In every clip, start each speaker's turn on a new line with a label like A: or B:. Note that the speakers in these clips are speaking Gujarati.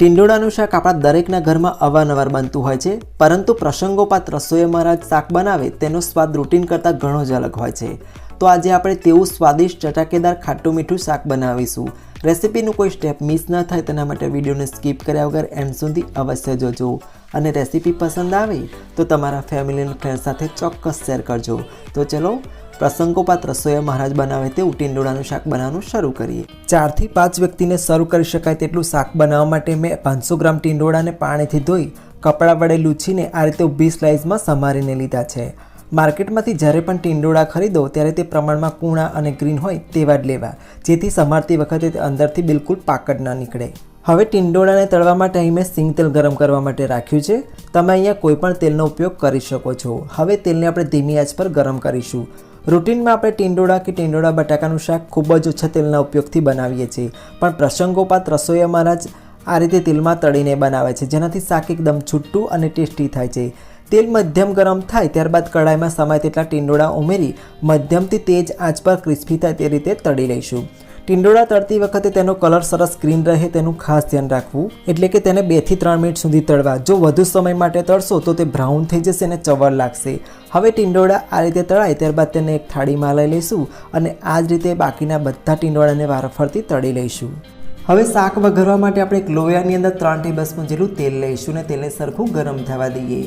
A: ટીંડોળાનું શાક આપણા દરેકના ઘરમાં અવારનવાર બનતું હોય છે, પરંતુ પ્રસંગોપાત રસોઈ મહારાજ શાક બનાવે તેનો સ્વાદ રૂટીન કરતાં ઘણો જ અલગ હોય છે. તો આજે આપણે તેવું સ્વાદિષ્ટ ચટાકેદાર ખાટું મીઠું શાક બનાવીશું. રેસિપીનું કોઈ સ્ટેપ મિસ ન થાય તેના માટે વિડીયોને સ્કીપ કર્યા વગર એન્ડ સુધી અવશ્ય જોજો. અને રેસિપી પસંદ આવે તો તમારા ફેમિલી અને ફ્રેન્ડ સાથે ચોક્કસ શેર કરજો. તો ચલો પ્રસંગોપાત રસોઈયા મહારાજ બનાવે તેવું ટીંડોળાનું શાક બનાવવાનું શરૂ કરીએ. ચારથી પાંચ વ્યક્તિને શરૂ કરી શકાય તેટલું શાક બનાવવા માટે મેં પાંચસો ગ્રામ ટીંડોળાને પાણીથી ધોઈ, કપડાં વડે લૂછીને આ રીતે ઊભી સ્લાઇસમાં સમારીને લીધા છે. માર્કેટમાંથી જ્યારે પણ ટીંડોળા ખરીદો, ત્યારે તે પ્રમાણમાં કૂણા અને ગ્રીન હોય તેવા જ લેવા, જેથી સમારતી વખતે તે અંદરથી બિલકુલ પાકડ ન નીકળે. હવે ટીંડોળાને તળવા માટે અહીં મેં સિંગ તેલ ગરમ કરવા માટે રાખ્યું છે. તમે અહીંયા કોઈ પણ તેલનો ઉપયોગ કરી શકો છો. હવે તેલને આપણે ધીમી આંચ પર ગરમ કરીશું. રૂટીનમાં આપણે ટીંડોળા કે ટીંડોળા બટાકાનું શાક ખૂબ જ ઓછા તેલના ઉપયોગથી બનાવીએ છીએ. પણ પ્રસંગોપાત રસોઈ અમારા જ આ રીતે તેલમાં તળીને બનાવે છે, જેનાથી શાક એકદમ છૂટું અને ટેસ્ટી થાય છે. તેલ મધ્યમ ગરમ થાય ત્યારબાદ કઢાઈમાં સમાય તેટલા ટીંડોળા ઉમેરી મધ્યમથી તેજ આંચ પર ક્રિસ્પી થાય તે રીતે તળી લઈશું. ટીંડોળા તળતી વખતે તેનો કલર સરસ ગ્રીન રહે તેનું ખાસ ધ્યાન રાખવું. એટલે કે તેને બેથી ત્રણ મિનિટ સુધી તળવા. જો વધુ સમય માટે તળશો તો તે બ્રાઉન થઈ જશે અને ચવર લાગશે. હવે ટિંડોળા આ રીતે તળાય ત્યારબાદ તેને એક થાળીમાં લઈ લઈશું અને આ જ રીતે બાકીના બધા ટિંડોળાને વારફરતી તળી લઈશું. હવે શાક વઘારવા માટે આપણે એક લોયાની અંદર ત્રણ ટેબલ સ્પૂન જેટલું તેલ લઈશું અને તેલને સરખું ગરમ થવા દઈએ.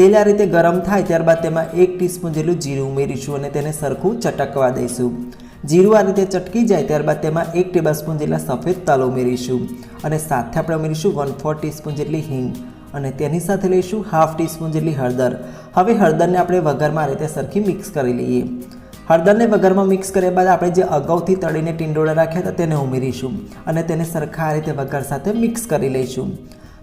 A: તેલ આ રીતે ગરમ થાય ત્યારબાદ તેમાં એક ટીસ્પૂન જેટલું જીરું ઉમેરીશું અને તેને સરખું ચટકવા દઈશું. જીરું આ રીતે ચટકી જાય ત્યારબાદ તેમાં એક ટેબલ સ્પૂન જેટલા સફેદ તલ ઉમેરીશું અને સાથે આપણે ઉમેરીશું વન ફોર ટીસ્પૂન જેટલી હિંગ અને તેની સાથે લઈશું હાફ ટીસ્પૂન જેટલી હળદર. હવે હળદરને આપણે વઘારમાં આ રીતે સરખી મિક્સ કરી લઈએ. હળદરને વઘારમાં મિક્સ કર્યા બાદ આપણે જે અગાઉથી તળીને ટીંડોળા રાખ્યા હતા તેને ઉમેરીશું અને તેને સરખા આ રીતે વઘાર સાથે મિક્સ કરી લઈશું.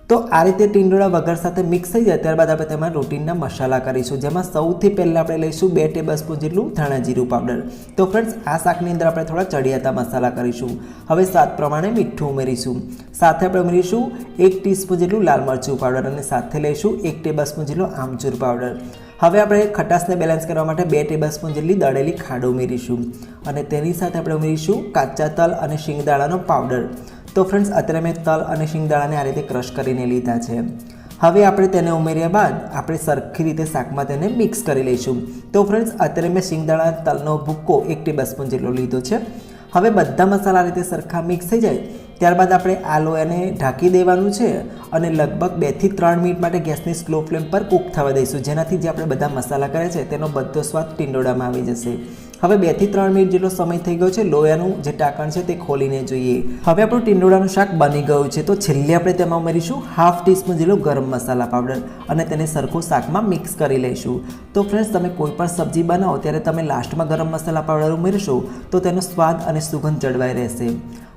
A: તો આ રીતે ટીંડોળા વઘાર સાથે મિક્સ થઈ જાય ત્યારબાદ આપણે તેમાં રોટીનના મસાલા કરીશું, જેમાં સૌથી પહેલાં આપણે લઈશું બે ટેબલ સ્પૂન જેટલું ધાણા જીરું પાવડર તો ફ્રેન્ડ્સ આ શાકની અંદર આપણે થોડા ચડિયાતા મસાલા કરીશું. હવે સ્વાદ પ્રમાણે મીઠું ઉમેરીશું. સાથે આપણે ઉમેરીશું એક ટીસ્પૂન જેટલું લાલ મરચું પાવડર અને સાથે લઈશું એક ટેબલ સ્પૂન જેટલું આમચૂર પાવડર હવે આપણે ખટાશને બેલેન્સ કરવા માટે બે ટેબલ સ્પૂન જેટલી દળેલી ખાંડ ઉમેરીશું. અને તેની સાથે આપણે ઉમેરીશું કાચા તલ અને શિંગદાણાનો પાવડર તો ફ્રેન્ડ્સ અત્યારે મેં તલ અને શિંગદાણાને આ રીતે ક્રશ કરીને લીધા છે. હવે આપણે તેને ઉમેર્યા બાદ આપણે સરખી રીતે શાકમાં તેને મિક્સ કરી લઈશું. તો ફ્રેન્ડ્સ અત્યારે મેં શિંગદાણા તલનો ભૂક્કો એક ટેબલ સ્પૂન જેટલો લીધો છે. હવે બધા મસાલા રીતે સરખા મિક્સ થઈ જાય, ત્યારબાદ આપણે આ લોયાને ઢાંકી દેવાનું છે અને લગભગ બેથી ત્રણ મિનિટ માટે ગેસની સ્લો ફ્લેમ પર કૂક થવા દઈશું. જેનાથી જે આપણે બધા મસાલા કરે છે, તેનો બધો સ્વાદ ટીંડોળામાં આવી જશે. હવે બેથી ત્રણ મિનિટ જેટલો સમય થઈ ગયો છે, લોયાનું જે ટાંકણ છે તે ખોલીને જોઈએ. હવે આપણું ટીંડોળાનું શાક બની ગયું છે, તો છેલ્લે આપણે તેમાં ઉમેરીશું હાફ ટીસ્પૂન જેટલો ગરમ મસાલા પાવડર અને તેને સરખું શાકમાં મિક્સ કરી લઈશું. તો ફ્રેન્ડ્સ તમે કોઈ પણ સબ્જી બનાવો, ત્યારે તમે લાસ્ટમાં ગરમ મસાલા પાવડર ઉમેરશો, તો તેનો સ્વાદ અને સુગંધ જળવાઈ રહેશે.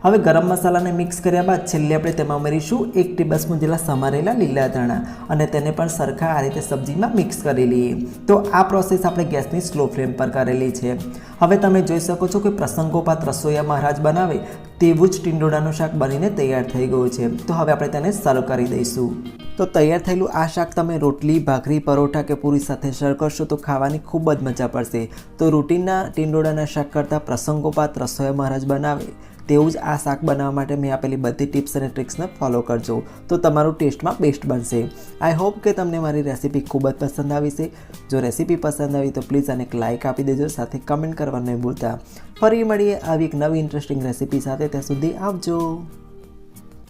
A: હવે ગરમ મસાલાને મિક્સ કર્યા બાદ છેલ્લે આપણે તેમાં ઉમેરીશું એક ટેબલસ્પૂન જેટલા સમારેલા લીલા ધાણા અને તેને પણ સરખા આ રીતે સબ્જીમાં મિક્સ કરી લઈએ. તો આ પ્રોસેસ આપણે ગેસની સ્લો ફ્લેમ પર કરેલી છે. હવે તમે જોઈ શકો છો કે પ્રસંગોપાત રસોઈયા મહારાજ બનાવે તેવું જ ટીંડોળાનું શાક બનીને તૈયાર થઈ ગયું છે. તો હવે આપણે તેને સર્વ કરી દઈશું. તો તૈયાર થયેલું આ શાક તમે રોટલી, ભાખરી, પરોઠા કે પૂરી સાથે શેર કરશો તો ખાવાની ખૂબ જ મજા પડશે. તો રૂટીનના ટીંડોળાના શાક કરતાં પ્રસંગોપાત રસોઈ મહારાજ બનાવે તેવું જ આ શાક બનાવવા માટે મેં આપેલી બધી ટિપ્સ અને ટ્રિક્સને ફોલો કરજો. તો તમારું ટેસ્ટમાં બેસ્ટ બનશે. આઈ હોપ કે તમને મારી રેસિપી ખૂબ જ પસંદ આવી છે. જો રેસિપી પસંદ આવી તો પ્લીઝ આને એક લાઇક આપી દેજો, સાથે કમેન્ટ કરવાનું નહીં ભૂલતા. ફરી મળીએ આવી એક નવી ઇન્ટરેસ્ટિંગ રેસિપી સાથે. ત્યાં સુધી આવજો.